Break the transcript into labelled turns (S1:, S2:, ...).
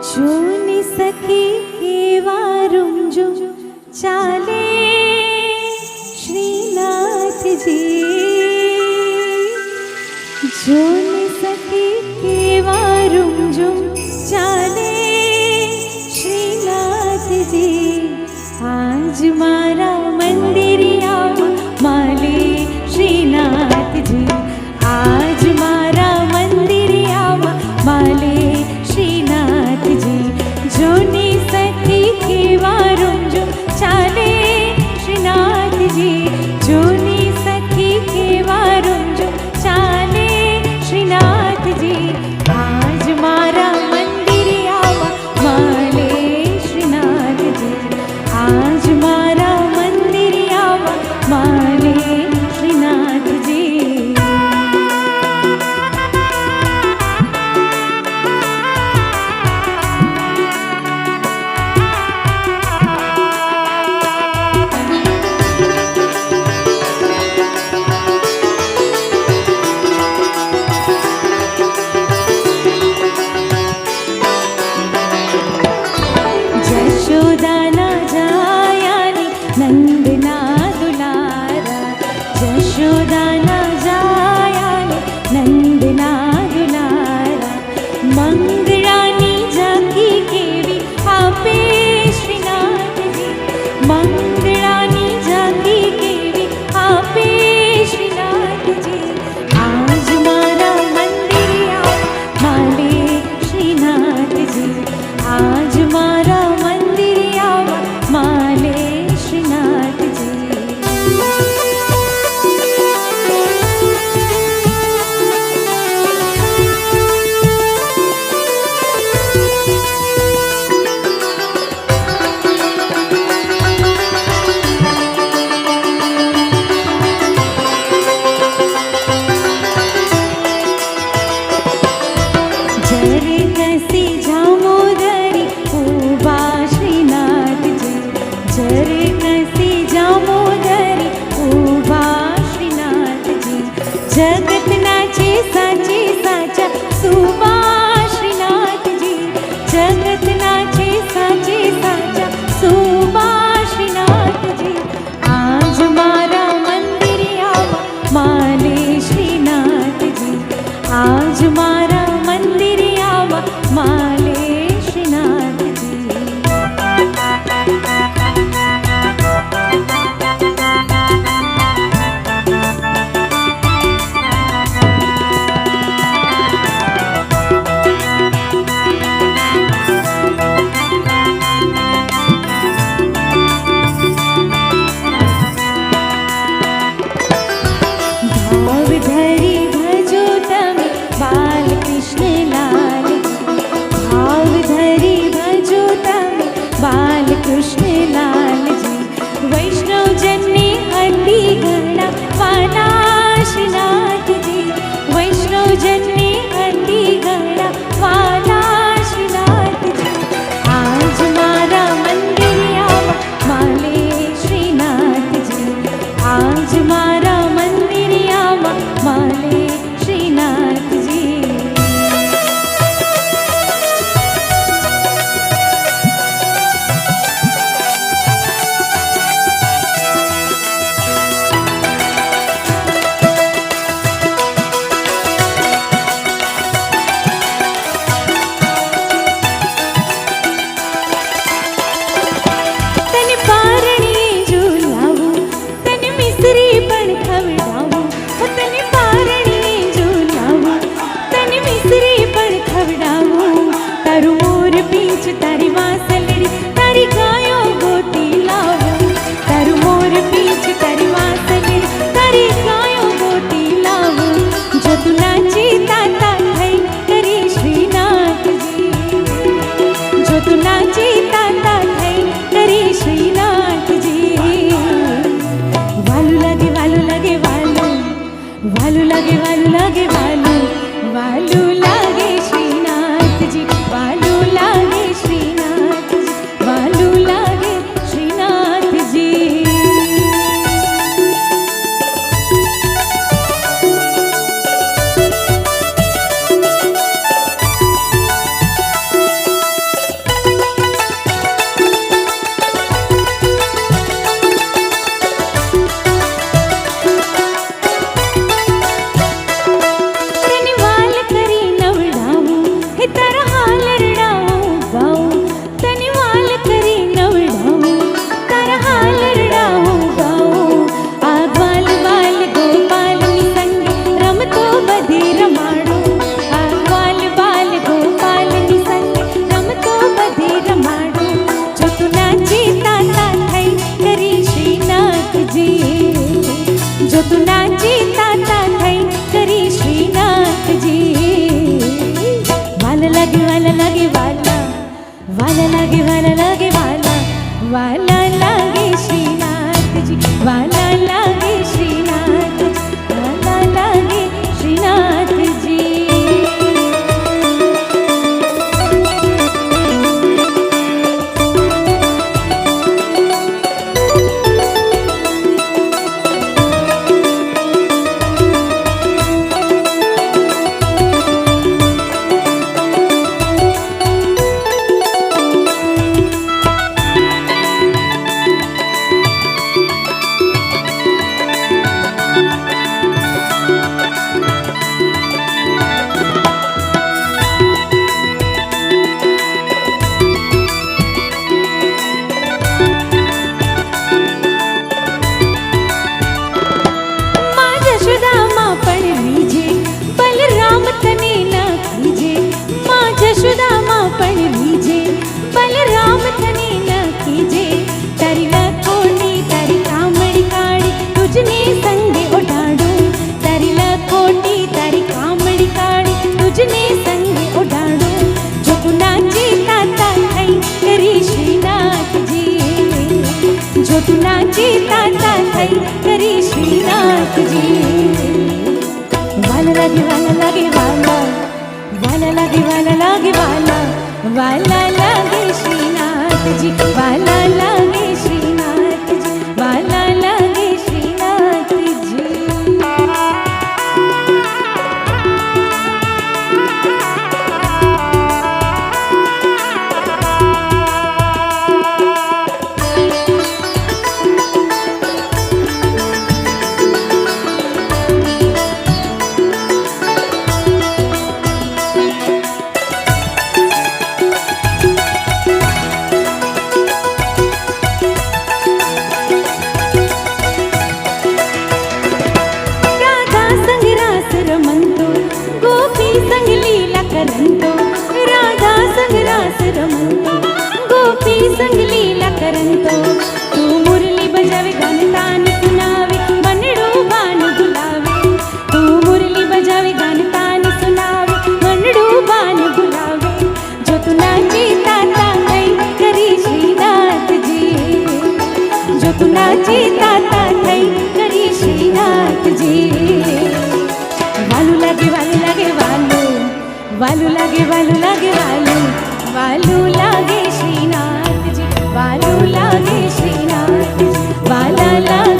S1: జూని సఖీ వారుంజు చాలే శ్రీనాథ్ జీ జూ us. ಯಶೋದಾನ ಜಾಯಾಲೆ ನಂದಿನಾ understand. वाला दिवाला लागे वाला. वाला लागे वाला लागे वाला. वाला लागे श्रीनाथजी वाला लागे स्वप्नाची ताता थाई करी श्रीनाथजी. वालू लागे वालू लागे वालू. वालू लागे वालू लागे वालू. वालू लागे श्रीनाथ जी वालू लागे श्रीनाथ वाला लागे